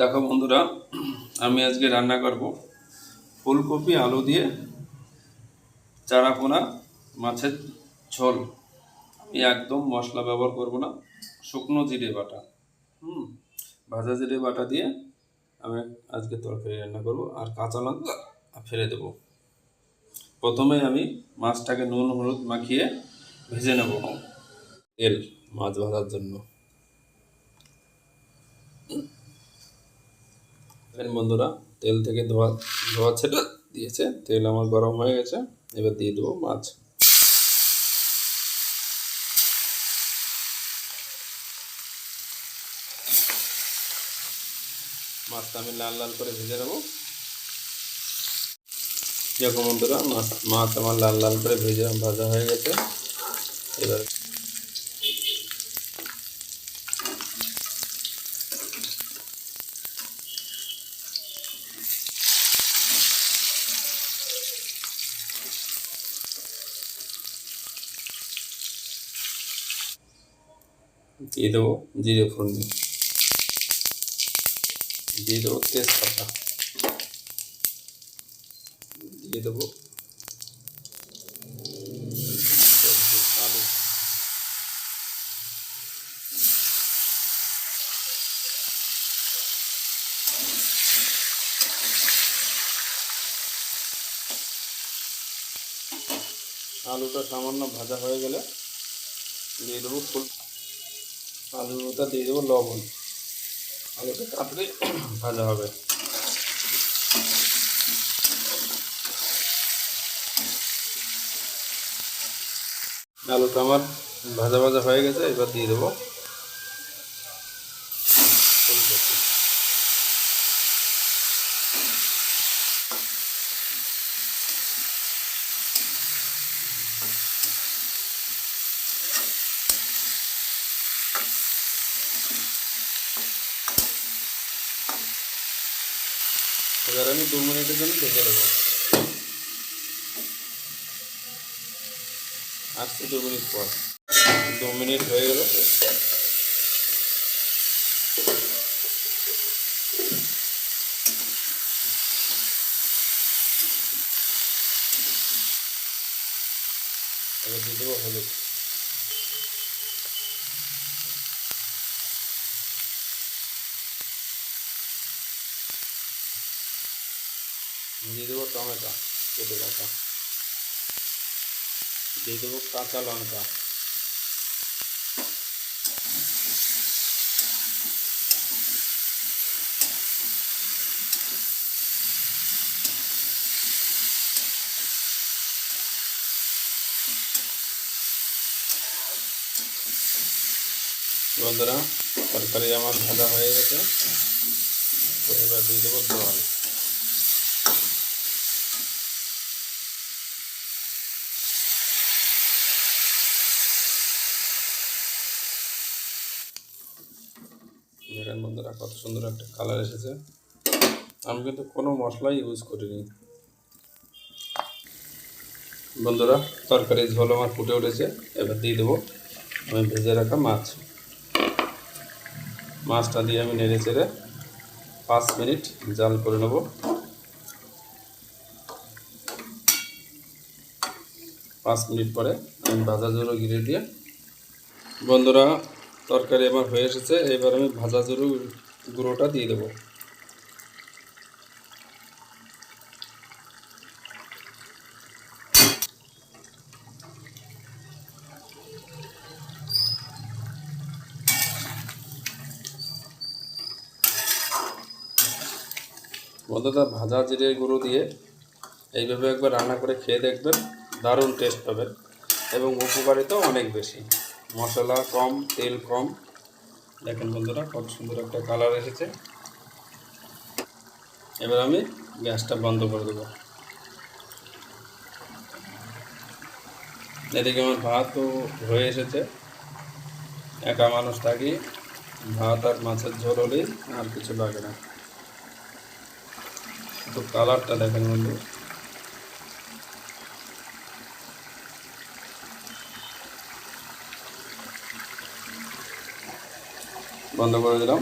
দেখো বন্ধুরা, আমি আজকে রান্না করব ফুলকপি, আলু দিয়ে চারাপোনা, মাছের ঝোল। আমি একদম মশলা ব্যবহার করব না, শুকনো জিরে বাটা, হুম? ভাজা জিরে বাটা দিয়ে আমি আজকে তরকারি রান্না করব, আর কাঁচা লঙ্কা ফেলে দেব। প্রথমে আমি মাছটাকে নুন, হলুদ মাখিয়ে ভেজে নেব তেল মাছ ভাজার জন্য। দেখেন বন্ধুরা, তেল থেকে ধোয়া ধোয়া ছেটা দিয়েছে, তেল আমার গরম হয়ে গেছে, এবার দিয়ে দেবো মাছ। মাছটা আমি লাল লাল করে ভেজে নেব। দেখো বন্ধুরা, মাছ মাছ আমার লাল লাল করে ভেজে ভাজা হয়ে গেছে। এবার দিয়ে দেবো জিরে ফোড়নি দিয়ে। দেবো তেজপাতা। দিয়ে দেবো আলু। আলুটা সামান্য ভাজা হয়ে গেলে দিয়ে দেবো ফুল আলুটা দিয়ে দেবো লবণ। আলুটা কাটলে ভাজা হবে। আলুটা আমার ভাজা ভাজা হয়ে গেছে, এবার দিয়ে দেবো। এবার আমি দু মিনিটের জন্য ঢেকে দেবো আসছে দু মিনিট পর। দু মিনিট হয়ে গেল। এবার দিয়ে দেবো হলুদ। দিয়ে দেবো টমেটো কেটে রাখা দিয়ে দেবো কাঁচা লঙ্কা বন্ধুরা তরকারি আমার ভাজা হয়ে গেছে তো এবার দিয়ে দেবো জল দেখেন বন্ধুরা, কত সুন্দর একটা কালার এসেছে। আমি কিন্তু কোনো মশলাই ইউজ করিনি। বন্ধুরা, তরকারি ঝোল আমার ফুটে উঠেছে, এবার দিয়ে দেবো। আমি ভেজে রাখা মাছ। মাছটা দিয়ে আমি নেড়ে চেড়ে পাঁচ মিনিট জাল করে নেব। পাঁচ মিনিট পরে আমি ভাজা জোরো গিরে দিয়ে, বন্ধুরা তরকারি আমার হয়ে এসেছে এবার আমি ভাজা জরু গুঁড়োটা দিয়ে দেবো। বন্ধুরা, ভাজা জিরে গুঁড়ো দিয়ে এইভাবে একবার রান্না করে খেয়ে দেখবেন, দারুণ টেস্ট পাবেন এবং উপকারিতাও অনেক বেশি। মশলা কম, তেল কম। দেখেন বন্ধুরা, কত সুন্দর একটা কালার এসেছে। এবার আমি গ্যাসটা বন্ধ করে দেবো। এদিকে আমার ভাতও হয়ে এসেছে। একা মানুষ থাকি, ভাত আর মাছের ঝোল হলেই আর কিছু লাগে না। তো কালারটা দেখেন বন্ধু বন্ধ করে দিলাম।